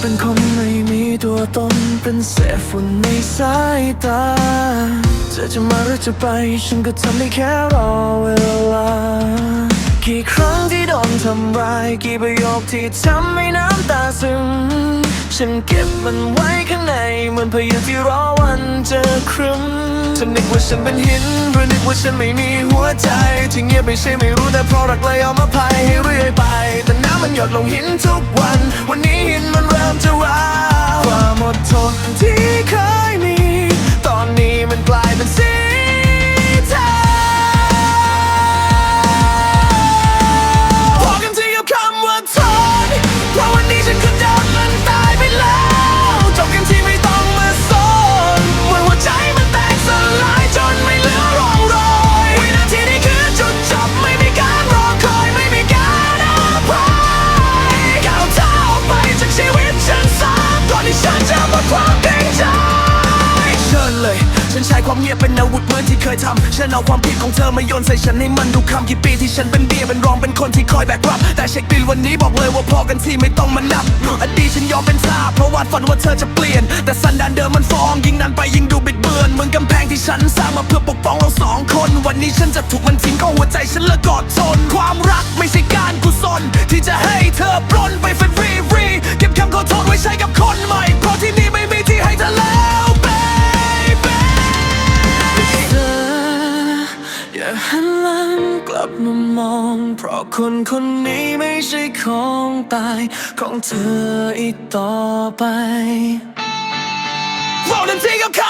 เป็นคนไม่มีตัวตนเป็นเศษฝุ่นในสายตาเธอจะมาหรือจะไป ฉันก็ทำได้แค่รอเวลา กี่ครั้งที่โดนทำร้ายกี่ประโยคที่ทำให้น้ำตาซึม ฉันเก็บมันไว้ข้างในเหมือนพายที่รอวันเจอครึ้มเธอนึกว่าฉันเป็นหินหรือนึกว่าฉันไม่มีหัวใจที่เงียบไม่ใช่ไม่รู้แต่เพราะรักเลยเอามาพายให้เรื่อยไปแต่ มันหยดลงหินทุกวัน วันนี้หินมันเริ่มจะร้าวความอดทนที่เคย ความเงียบเป็นอาวุธเหมือนที่เคยทำฉันเอาความผิดของเธอมาโยนใส่ฉันให้มันดูคำกี่ปีที่ฉันเป็นเบียร์เป็นรองเป็นคนที่คอยแบกรับ แต่เช็คบิลวันนี้บอกเลยว่าพอกันที่ไม่ต้องมานับอดีตฉันยอมเป็นทาบเพราะวาดฝันว่าเธอจะเปลี่ยน แต่สันดานเดิมมันฟ้องยิ่งนานไปยิ่งดูบิดเบือนเหมือนกำแพงที่ฉันสร้างมาเพื่อปกป้องเราสองคน วันนี้ฉันจะถูกมันทิ้งก็หัวใจฉันเลิกกอดทนความรักไม่ใช่การกุศลที่จะให้เธอปล้นไป หันหลังกลับมามอง เพราะคนคนนี้ไม่ใช่ของตายของเธออีกต่อไปเราทันทีกับค